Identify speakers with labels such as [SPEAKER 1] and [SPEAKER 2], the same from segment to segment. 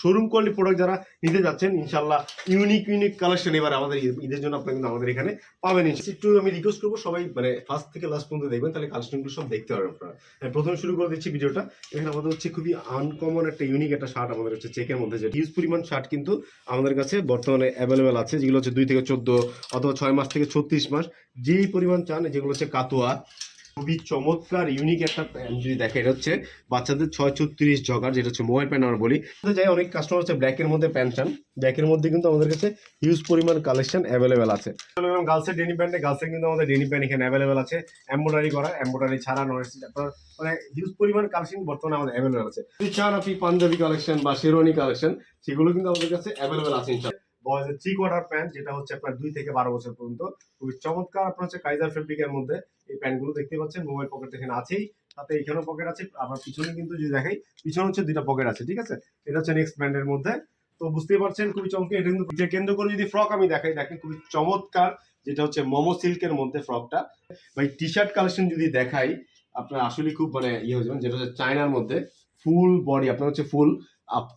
[SPEAKER 1] Showroom quality product যারা নিতে যাচ্ছেন ইনশাল্লাহ ইউনিক ইউনিক কালেকশন এবার আমাদের ঈদের জন্য আপনারা কিন্তু আমাদের এখানে পাবেন। একটু আমি রিকোয়েস্ট করব সবাই মানে ফার্স্ট থেকে লাস্ট পর্যন্ত দেখবেন তাহলে কালেকশনগুলো সব দেখতে পারবেন আপনারা। হ্যাঁ, প্রথমে শুরু করে দিচ্ছি ভিডিওটা। এখানে আমাদের হচ্ছে খুবই আনকমন একটা ইউনিক একটা শার্ট আমাদের হচ্ছে চেকের মধ্যে যে হিউজ পরিমাণ শার্ট কিন্তু আমাদের কাছে বর্তমানে অ্যাভেলেবেল আছে যেগুলো হচ্ছে দুই থেকে চোদ্দ অথবা ছয় মাস থেকে ছত্রিশ মাস যেই পরিমাণ চান যেগুলো হচ্ছে কাতুয়া খুবই চমৎকার ইউনিক একটা প্যান্ট যদি দেখে, এটা হচ্ছে বাচ্চাদের ছয় ছত্রিশ জগার, যেটা হচ্ছে মোবাইল প্যান্ট আমরা বলি। যাই অনেক কাস্টমার হচ্ছে ব্ল্যাকের মধ্যে প্যান্ট চান। ব্ল্যাকের মধ্যে কিন্তু আমাদের কাছে হিউজ পরিমাণ কালেকশন অ্যাভেলেবেল আছে। এবং গার্লসের ডেনি প্যান্টে গার্লসের কিন্তু আমাদের ডেনি প্যান্ট এখানে অ্যাভেলেবেল আছে। এম্ব্রয়ডারি করা এম্ব্রয়ডারি ছাড়া নয় আপনার মানে হিউজ পরিমাণ কালেকশন বর্তমানে আমাদের অ্যাভেলেবেল আছে। চান আপনি পাঞ্জাবি কালেকশন বা শেরওয়ানি কালেকশন সেগুলো কিন্তু আমাদের কাছে অ্যাভেলেবেল আছে ইনশাল্লাহ বয়েজের থ্রি কোয়ার্টার প্যান্ট যেটা হচ্ছে আপনার দুই থেকে বারো বছর পর্যন্ত। খুবই চমৎকার আপনার হচ্ছে কাইজার ফেব্রিকের মধ্যে এই প্যান্টগুলো দেখতে পাচ্ছেন। মোবাইল পকেট এখানে আছেই সাথে এখানেও পকেট আছে। আবার পিছনে কিন্তু যদি দেখাই, পিছনে হচ্ছে দুইটা পকেট আছে, ঠিক আছে? এটা হচ্ছে নেক্সট ব্র্যান্ডের মধ্যে। তো বুঝতেই পারছেন, খুবই চমৎকার। এটা কিন্তু যে কেন্দ্র করে যদি ফ্রক আমি দেখাই, দেখেন খুবই চমৎকার, যেটা হচ্ছে মোমো সিল্কের মধ্যে ফ্রকটা ভাই টি শার্ট কালেকশন যদি দেখাই, আপনার আসলে খুব মানে ইয়ে হয়ে যাবেন, যেটা হচ্ছে চায়নার মধ্যে ফুল বডি আপনার হচ্ছে ফুল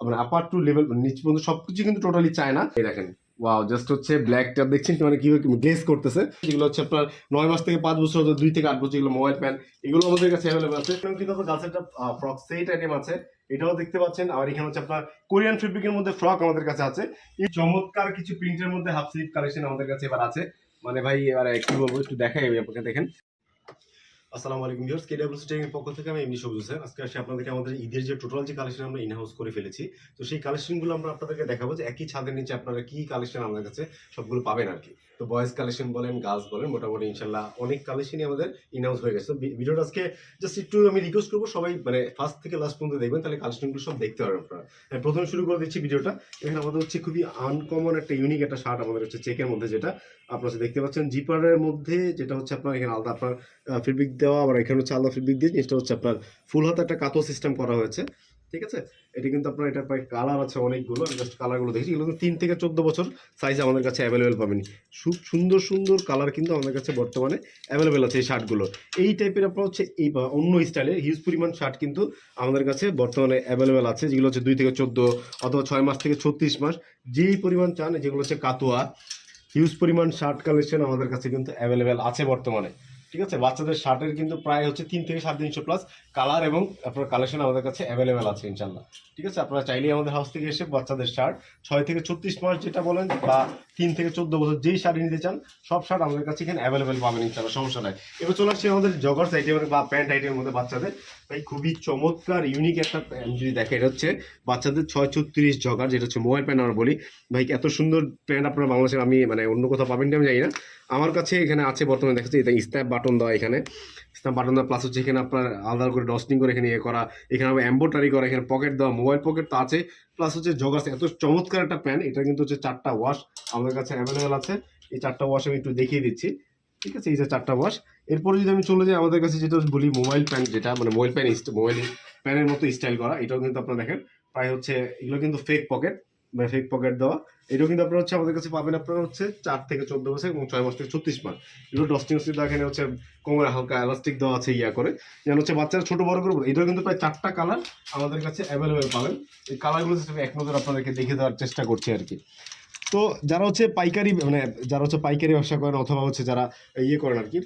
[SPEAKER 1] মানে আপার টু লেভেল নিচ পর্যন্ত সবকিছু কিন্তু টোটালি চায়না এই দেখেন ওয়াও জাস্ট হচ্ছে ব্ল্যাকটা দেখছেন কি মানে কীভাবে গ্লেস করতেছে। যেগুলো হচ্ছে আপনার নয় মাস থেকে পাঁচ বছর দুই থেকে আট বছর এগুলো মোবাইল প্যান এগুলো আমাদের কাছে অ্যাভেলেবল আছে। কিন্তু গাছের একটা ফ্রক সেট আইটেম আছে। এটাও দেখতে পাচ্ছেন। আর এখানে হচ্ছে আপনার কোরিয়ান ফেব্রিকের মধ্যে ফ্রক আমাদের কাছে আছে। এই চমৎকার কিছু প্রিন্টের মধ্যে হাফ স্লিপ কালেকশন আমাদের কাছে এবার আছে। মানে ভাই, এবার কি বলব, একটু দেখাই আপনাকে, দেখেন। আসসালামু আলাইকুম ভিউয়ার্স কেডব্লিউসি টেকিং পক্ষ থেকে আমি এমনি সবুজ হোসেন। আজকে আসি আপনাদেরকে আমাদের ঈদের যে টোটাল যে কালেকশন আমরা ইনহাউস করে ফেলেছি তো সেই কালেকশনগুলো আমরা আপনাদেরকে দেখাবো যে একই ছাদের নিচে আপনারা কি কালেকশন আমাদের কাছে সবগুলো পাবেন আর কি। তো বয়েজ কালেকশন বলেন গার্লস বলেন মোটামুটি ইনশাল্লাহ অনেক কালেকশনই আমাদের ইনহাউস হয়ে গেছে। তো ভিডিওটা আজকে জাস্ট একটু আমি রিকোয়েস্ট করব সবাই মানে ফার্স্ট থেকে লাস্ট পর্যন্ত দেখবেন তাহলে কালেকশনগুলো সব দেখতে পারবেন আপনারা। হ্যাঁ, প্রথমে শুরু করে দিচ্ছি ভিডিওটা। এখানে আমাদের হচ্ছে খুবই আনকমন একটা ইউনিক একটা শার্ট আমাদের হচ্ছে চেকের মধ্যে যেটা আপনারা দেখতে পাচ্ছেন। জিপারের মধ্যে যেটা হচ্ছে আপনার এখানে আলাদা আপনার ফিডব্যাক দেওয়া, আবার এখানে হচ্ছে আলাদা ফিডব্যাক দিয়ে জিনিসটা হচ্ছে আপনার ফুল হাতে একটা কাতো সিস্টেম করা হয়েছে, ঠিক আছে? এটা কিন্তু আপনার, এটা প্রায় কালার আছে অনেকগুলো, আমি জাস্ট কালারগুলো দেখছি। এগুলো তিন থেকে চোদ্দ বছর সাইজ আমাদের কাছে অ্যাভেলেবেল পাবেন। খুব সুন্দর সুন্দর কালার কিন্তু আমাদের কাছে বর্তমানে অ্যাভেলেবেল আছে এই শার্টগুলো এই টাইপের আপনার হচ্ছে এই অন্য স্টাইলে হিউজ পরিমাণ শার্ট কিন্তু আমাদের কাছে বর্তমানে অ্যাভেলেবেল আছে, যেগুলো হচ্ছে দুই থেকে চোদ্দ অথবা ছয় মাস থেকে ছত্রিশ মাস। যেই পরিমাণ চান, যেগুলো হচ্ছে কাতুয়া হিউজ পরিমাণ শার্ট কালেকশন আমাদের কাছে কিন্তু অ্যাভেলেবেল আছে বর্তমানে। ঠিক আছে? বাচ্চাদের শার্টের কিন্তু প্রায় হচ্ছে তিন থেকে সাড়ে তিনশো প্লাস কালার এবং আপনার কালেকশন আমাদের কাছে অ্যাভেলেবেল আছে ইনশাল্লাহ ঠিক আছে? আপনারা চাইলেই আমাদের হাউস থেকে এসে বাচ্চাদের শার্ট ছয় থেকে ছত্রিশ মাস যেটা বলেন বা তিন থেকে চোদ্দ বছর যেই শার্ট নিতে চান, সব শার্ট আমাদের কাছে এখানে অ্যাভেলেবেল পাবেন ইনশাল্লাহ সমস্যা নাই। এবার চলে আসছে আমাদের জগার্স আইটেমের বা প্যান্ট আইটেমের মধ্যে বাচ্চাদের। ভাই, খুবই চমৎকার ইউনিক একটা প্যান্ট যদি দেখে এটা হচ্ছে বাচ্চাদের ছয় ছত্রিশ জগার যেটা হচ্ছে মোবাইল প্যান্ট আমরা বলি। ভাই, এত সুন্দর প্যান্ট আপনারা বাংলাদেশে আমি মানে অন্য কোথাও পাবেন আমি জানি না। আমার কাছে এখানে আছে, বর্তমানে দেখাচ্ছি, এটা স্ন্যাপ বাটন দেওয়া এখানে। স্ন্যাপ বাটন দেওয়া প্লাস হচ্ছে এখানে আপনার আলাদা করে ডস্টিং করে এখানে ইয়ে করা, এখানে আবার এম্বোটারি করা, এখানে পকেট দেওয়া মোবাইল পকেট তো আছে প্লাস হচ্ছে জগার্স এত চমৎকার একটা প্যান্ট এটা কিন্তু হচ্ছে চারটা ওয়াশ আমাদের কাছে অ্যাভেলেবেল আছে। এই চারটা ওয়াশ আমি একটু দেখিয়ে দিচ্ছি। ঠিক আছে? এই যে চারটা ওয়াশ এরপরে যদি আমি চলে যাই, আমাদের কাছে যেটা বলি মোবাইল প্যান্ট যেটা মানে মোবাইল প্যান মোবাইল প্যানের মতো স্টাইল করা, এটাও কিন্তু আপনারা দেখেন। প্রায় হচ্ছে এগুলো কিন্তু ফেক পকেট ফেক পকেট দেওয়া, এটাও কিন্তু আপনারা হচ্ছে আমাদের কাছে পাবেন। আপনারা হচ্ছে চার থেকে চোদ্দ বছর এবং ছয় মাস থেকে ছত্রিশ মাস। এগুলো ডস্টিং দেওয়া এখানে হচ্ছে কোমরে হালকা এলাস্টিক দেওয়া আছে, ইয়া করে। যেন হচ্ছে বাচ্চারা ছোট বড় করে এটাও কিন্তু প্রায় চারটা কালার আমাদের কাছে অ্যাভেলেবেল পাবেন। এই কালারগুলো এক নজর আপনাদেরকে দেখে দেওয়ার চেষ্টা করছি আর কি। তো যারা হচ্ছে পাইকারি মানে যারা হচ্ছে পাইকারি ব্যবসা করেন অথবা হচ্ছে যারা ইয়ে করেন আর কি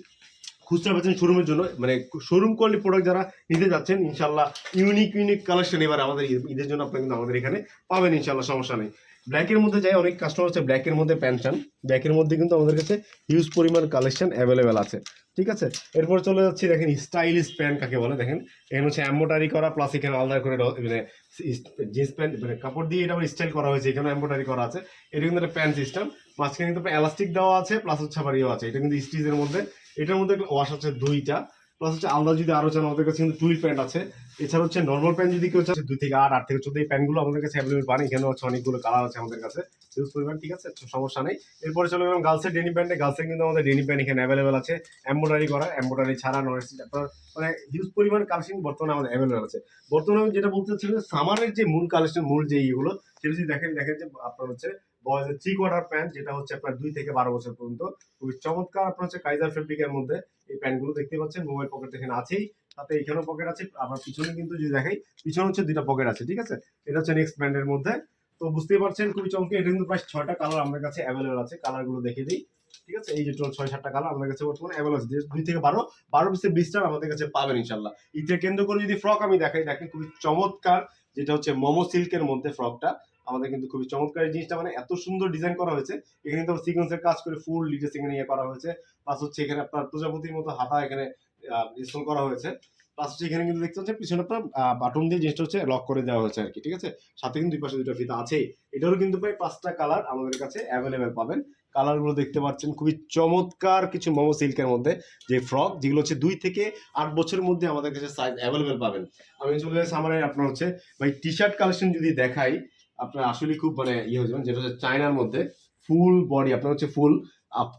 [SPEAKER 1] খুচরা বেচেন শোরুমের জন্য মানে শোরুম কোয়ালিটি প্রোডাক্ট যারা নিতে যাচ্ছেন ইনশাল্লাহ ইউনিক ইউনিক কালেকশন এবার আমাদের ঈদ- ঈদের জন্য আপনারা কিন্তু আমাদের এখানে পাবেন ইনশাল্লাহ সমস্যা নেই। ব্ল্যাকের মধ্যে যাই, অনেক কাস্টমার হচ্ছে ব্ল্যাকের মধ্যে প্যান্ট চান ব্ল্যাকের মধ্যে কিন্তু আমাদের কাছে হিউজ পরিমাণ কালেকশন অ্যাভেলেবেল আছে, ঠিক আছে? এরপর চলে যাচ্ছি, দেখেন স্টাইলিশ প্যান্ট কাকে বলে, দেখেন, এখানে হচ্ছে এম্বোটারি করা প্লাস এখানে আলাদা করে মানে জিন্স প্যান্ট মানে কাপড় দিয়ে এটা স্টাইল করা হয়েছে এখানে এম্বোটারি করা আছে। এটা কিন্তু একটা প্যান্ট সিস্টেম মাঝখানে কিন্তু এলাস্টিক দেওয়া আছে প্লাস হচ্ছে আবার ইয়ে আছে, এটা কিন্তু স্টিচের মধ্যে এটার মধ্যে ওয়াশ আছে দুইটা প্লাস হচ্ছে আলাদা যদি আরও চান আমাদের কাছে কিন্তু টুইল প্যান্ট আছে, এছাড়া হচ্ছে নর্মাল প্যান্ট যদি কেউ চাচ্ছে দুই থেকে আট আট থেকে চোদ্দ এই প্যান্টগুলো আমাদের কাছে অ্যাভেলেবল পান এখানে হচ্ছে অনেকগুলো কালার আছে আমাদের কাছে। ইউজ পরিমাণ ঠিক আছে? সমস্যা নেই। এরপরে চলে গেলাম গার্লসের ডেনি প্যান্টে গার্লসের কিন্তু আমাদের ডেনি প্যান্ট এখানে অ্যাভেলেবল আছে। এম্ব্রয়ডারি করা এম্ব্রয়ডারি ছাড়া নয়। আপনার মানে হিউজ পরিমাণ কালেকশন বর্তমানে আমাদের অ্যাভেলেবল আছে। বর্তমানে আমি যেটা বলতে চাচ্ছি সামারের যে মূল কালেকশন মূল যে ইয়েগুলো, সেটা যদি দেখেন দেখেন যে আপনার হচ্ছে বয়েজের থ্রি কোয়ার্টার প্যান্ট যেটা হচ্ছে আপনার দুই থেকে বারো বছর পর্যন্ত। খুবই চমৎকার, আপনার হচ্ছে কাইজার ফেব্রিকের মধ্যে এই প্যান্টগুলো দেখতে পাচ্ছেন। মোবাইল পকেট এখানে আছেই, তাতে এখানেও পকেট আছে। আবার পিছনে কিন্তু যদি দেখাই, পিছনে হচ্ছে দুইটা পকেট আছে, ঠিক আছে? এটা হচ্ছে নেক্সট ব্র্যান্ডের মধ্যে। তো বুঝতেই পারছেন, খুবই চমকে এটা কিন্তু প্রায় ছয়টা কালার আমাদের কাছে অ্যাভেলেবল আছে। কালারগুলো দেখে দিই, ঠিক আছে? এই যে ছয় সাতটা কালার আমাদের কাছে বর্তমানে অ্যাভেলেবল আছে। দুই থেকে বারো বারো পিসের বিশটার আমাদের কাছে পাবেন ইনশাল্লাহ ঈদকে কেন্দ্র করে যদি ফ্রক আমি দেখাই, দেখেন খুবই চমৎকার, যেটা হচ্ছে মোমো সিল্কের মধ্যে ফ্রকটা আমাদের কিন্তু খুবই চমৎকার জিনিসটা। মানে এত সুন্দর ডিজাইন করা হয়েছে। এখানে কিন্তু সিকোয়েন্সের কাজ করে ফুল ডিটেলস এখানে ইয়ে করা হয়েছে। প্লাস হচ্ছে এখানে আপনার প্রজাপতির মতো হাতা এখানে ইনস্টল করা হয়েছে। প্লাস হচ্ছে এখানে কিন্তু দেখতে পাচ্ছেন পিছনে আপনার বাটন দিয়ে জিনিসটা হচ্ছে লক করে দেওয়া হয়েছে আর কি ঠিক আছে? সাথে কিন্তু দুই পাশে দুটো ফিতা আছে এটারও কিন্তু প্রায় পাঁচটা কালার আমাদের কাছে অ্যাভেলেবেল পাবেন। কালারগুলো দেখতে পাচ্ছেন খুবই চমৎকার কিছু মোমো সিল্কের মধ্যে যে ফ্রক যেগুলো হচ্ছে দুই থেকে আট বছরের মধ্যে আমাদের কাছে সাইজ অ্যাভেলেবেল পাবেন। আমি চলে যাচ্ছি আমার আপনার হচ্ছে, ভাই টি শার্ট কালেকশন যদি দেখাই আপনার আসলে খুব মানে ইয়ে হয়ে যাবেন, যেটা হচ্ছে চায়নার মধ্যে ফুল বডি আপনার হচ্ছে ফুল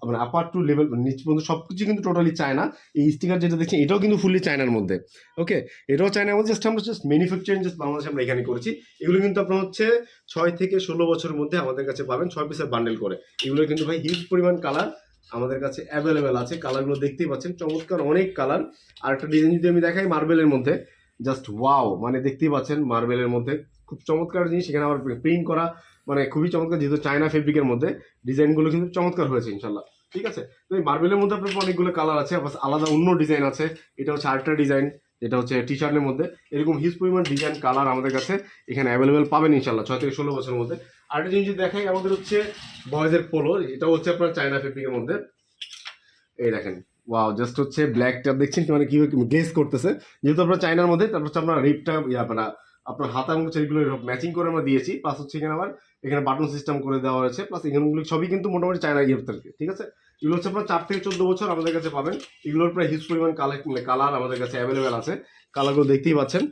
[SPEAKER 1] মানে আপার টু লেভেল নিচ পর্যন্ত সবকিছু কিন্তু টোটালি চায়না। এই স্টিকার যেটা দেখছেন, এটাও কিন্তু ফুললি চায়নার মধ্যে। ওকে এটাও চায়নার মধ্যে জাস্ট আমরা জাস্ট ম্যানুফ্যাকচারিং জাস্ট বাংলাদেশে আমরা এখানে করেছি। এগুলো কিন্তু আপনার হচ্ছে ছয় থেকে ষোলো বছরের মধ্যে আমাদের কাছে পাবেন, ছয় পিসের বান্ডেল করে। এগুলো কিন্তু ভাই হিউজ পরিমাণ কালার আমাদের কাছে অ্যাভেলেবেল আছে। কালারগুলো দেখতেই পাচ্ছেন, চমৎকার অনেক কালার আর একটা ডিজাইন যদি আমি দেখাই মার্বেলের মধ্যে জাস্ট ওয়াও মানে দেখতেই পাচ্ছেন মার্বেলের মধ্যে। খুব চমৎকার জিনিস, এখানে আবার প্রিন্ট করা মানে খুবই চমৎকার, যেহেতু চায়না ফেব্রিকের মধ্যে ডিজাইনগুলো কিন্তু চমৎকার হয়েছে ইনশাল্লাহ ঠিক আছে? তো এই মার্বেলের মধ্যে আপনার অনেকগুলো কালার আছে আলাদা অন্য ডিজাইন আছে। এটা হচ্ছে আরেকটা ডিজাইন যেটা হচ্ছে টি শার্টের মধ্যে। এরকম হিউজ পরিমাণ ডিজাইন কালার আমাদের কাছে এখানে অ্যাভেলেবেল পাবেন ইনশাল্লাহ ছয় থেকে ষোলো বছরের মধ্যে। আরেকটা জিনিস দেখাই, আমাদের হচ্ছে বয়েজের পোলো এটা হচ্ছে আপনার চায়না ফেব্রিকের মধ্যে। এই দেখেন ওয়াও জাস্ট হচ্ছে ব্ল্যাকটা দেখছেন কি মানে কীভাবে গ্লেজ করতেছে। যেহেতু আপনার চায়নার মধ্যে, তারপর হচ্ছে আপনার রিপটা আপনার আপনার হাতা এবং সেগুলো ম্যাচিং করে আমরা দিয়েছি প্লাস হচ্ছে এখানে আবার এখানে বাটন সিস্টেম করে দেওয়া হয়েছে প্লাস এখানেগুলো সবই কিন্তু মোটামুটি চায়না থেকে, ঠিক আছে? এগুলো হচ্ছে আপনার চার থেকে চোদ্দ বছর আমাদের কাছে পাবেন। এগুলোর প্রায় হিউজ পরিমাণ কালার মানে কালার আমাদের কাছে অ্যাভেলেবেল আছে। কালারগুলো দেখতেই পাচ্ছেন।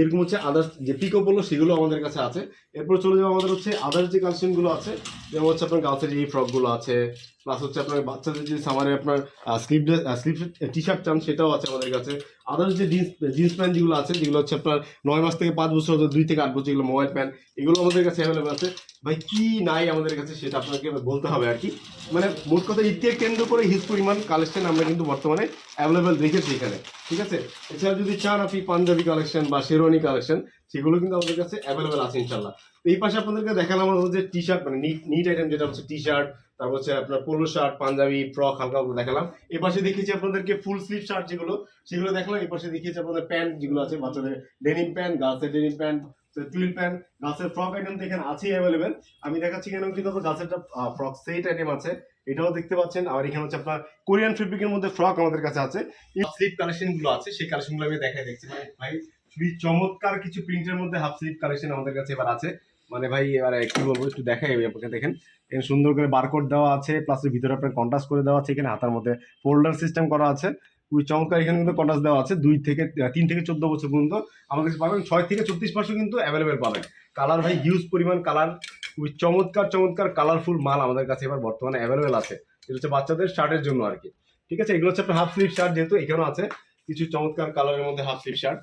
[SPEAKER 1] এরকম হচ্ছে আদার্স যে পিকো বলল সেগুলো আমাদের কাছে আছে। এরপর চলে যাব আমাদের হচ্ছে আদার্স যে কালেকশনগুলো আছে, যেমন হচ্ছে আপনার গার্লসের এই ফ্রকগুলো আছে প্লাস হচ্ছে আপনার বাচ্চাদের যে সামারে আপনার স্লিপ স্লিপ টি শার্ট চান সেটাও আছে আমাদের কাছে। আদার্স যে জিন্স জিন্স প্যান্ট যেগুলো আছে, যেগুলো হচ্ছে আপনার নয় মাস থেকে পাঁচ বছর দুই থেকে আট বছর যেগুলো মোবাইল প্যান্ট এগুলো আমাদের কাছে অ্যাভেলেবেল আছে। ভাই, কি নাই আমাদের কাছে সেটা আপনাকে বলতে হবে আর কি। মানে মোট কথা ঈদকে কেন্দ্র করে হিজ পরিমাণ কালেকশন আমরা কিন্তু বর্তমানে অ্যাভেলেবেল রেখেছি এখানে। ঠিক আছে? এছাড়া যদি চান আপনি পাঞ্জাবি কালেকশন বা শেরওয়ানি কালেকশন সেগুলো কিন্তু আমাদের কাছে অ্যাভেলেবেল আছে ইনশাল্লাহ এই পাশে আপনাদেরকে দেখালাম আমাদের যে টি শার্ট মানে নিট আইটেম যেটা হচ্ছে টি শার্ট তারপর হচ্ছে আপনার পোলো শার্ট পাঞ্জাবি ফ্রক হালকা হালকা দেখালাম। এই পাশে দেখিয়েছি আপনাদেরকে ফুল স্লিভ শার্ট যেগুলো, সেগুলো দেখালাম। এই পাশে দেখিয়েছি আপনাদের প্যান্ট যেগুলো আছে, বাচ্চাদের ডেনিম প্যান্ট গার্লসের ডেনিম প্যান্ট টুইল প্যান্ট গাছের ফ্রক আইটেম তো এখানে আছেই অ্যাভেলেবেল আমি দেখাচ্ছি এখানেও কিন্তু গাছের ফ্রক সেট আইটেম আছে। এটাও দেখতে পাচ্ছেন। আর এখানে হচ্ছে আপনার কোরিয়ান ফেব্রিকের মধ্যে ফ্রক আমাদের কাছে আছে। স্লিপ কালেকশনগুলো আছে, সেই কালেকশনগুলো আমি দেখাই দেখছি। মানে ভাই খুবই চমৎকার কিছু প্রিন্টের মধ্যে হাফ স্লিপ কালেকশন আমাদের কাছে এবার আছে। মানে ভাই, এবার কি বলব, একটু দেখাই আপনাকে, দেখেন। এখানে সুন্দর করে বারকোড দেওয়া আছে প্লাস ভিতরে আপনার কন্ট্রাস্ট করে দেওয়া আছে, এখানে হাতার মধ্যে ফোল্ডার সিস্টেম করা আছে। খুবই চমৎকার এখানে কিন্তু কন্ট্রাস্ট দেওয়া আছে, দুই থেকে তিন থেকে চোদ্দ বছর পর্যন্ত আমাদের কাছে পাবেন, ছয় থেকে চব্বিশ মাসও কিন্তু অ্যাভেলেবেল পাবেন। কালার ভাই হিউজ পরিমাণ কালার খুবই চমৎকার চমৎকার কালারফুল মাল আমাদের কাছে এবার বর্তমানে অ্যাভেলেবেল আছে। এটা হচ্ছে বাচ্চাদের শার্টের জন্য আর কি। ঠিক আছে, এগুলো হচ্ছে আপনার হাফ স্লিভ শার্ট যেহেতু এখানেও আছে, কিছু চমৎকার কালারের মধ্যে হাফ স্লিভ শার্ট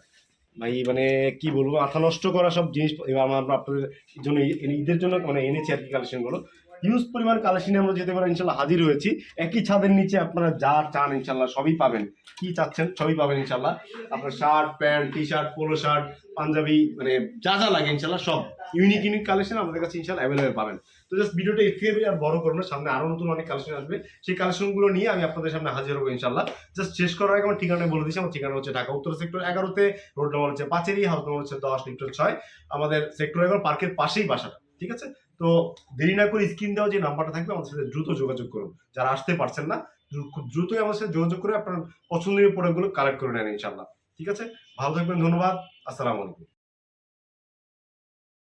[SPEAKER 1] ভাই মানে কি বলব, মাথা নষ্ট করা সব জিনিস আমরা আপনাদের জন্য ঈদের জন্য মানে এনেছি আর কি কালেকশনগুলো হিউজ পরিমাণ কালেকশনে আমরা যেতে পারি, ইনশাল্লাহ হাজির হয়েছি। একই ছাদের নিচে আপনারা যা চান ইনশাল্লাহ সবই পাবেন। কি চাচ্ছেন সবই পাবেন ইনশাল্লাহ। আপনার shirt pant T shirt polo shirt panjabi মানে যা যা লাগে ইনশাল্লাহ সব। ইউনিক ইউনিক কালেকশন আমাদের কাছে ইনশাল্লাহ অ্যাভেলেবেল পাবেন। তো জাস্ট ভিডিওটা থেকে আর বড় করব সামনে আরও নতুন অনেক কালেকশন আসবে। সেই কালেকশনগুলো নিয়ে আমি আপনাদের সামনে হাজির হব ইনশাল্লাহ জাস্ট শেষ করার আগে আমার ঠিকানা বলে দিচ্ছি, আমার ঠিকানা হচ্ছে ঢাকা উত্তর সেক্টর এগারোতে রোড নম্বর হচ্ছে পাঁচেরই হাউস নম্বর হচ্ছে দশ লিটার ছয়। আমাদের সেক্টর এগারো পার্কের পাশেই বাসাটা, ঠিক আছে? তো দেরি না করে স্ক্রিন দেওয়া যে নাম্বারটা থাকবে, আমাদের সাথে দ্রুত যোগাযোগ করুন। যারা আসতে পারছেন না খুব দ্রুতই আমাদের সাথে যোগাযোগ করে আপনার পছন্দনীয় প্রোডাক্টগুলো কালেক্ট করে নেন ইনশাল্লাহ ঠিক আছে? ভালো থাকবেন, ধন্যবাদ, আসসালামু আলাইকুম।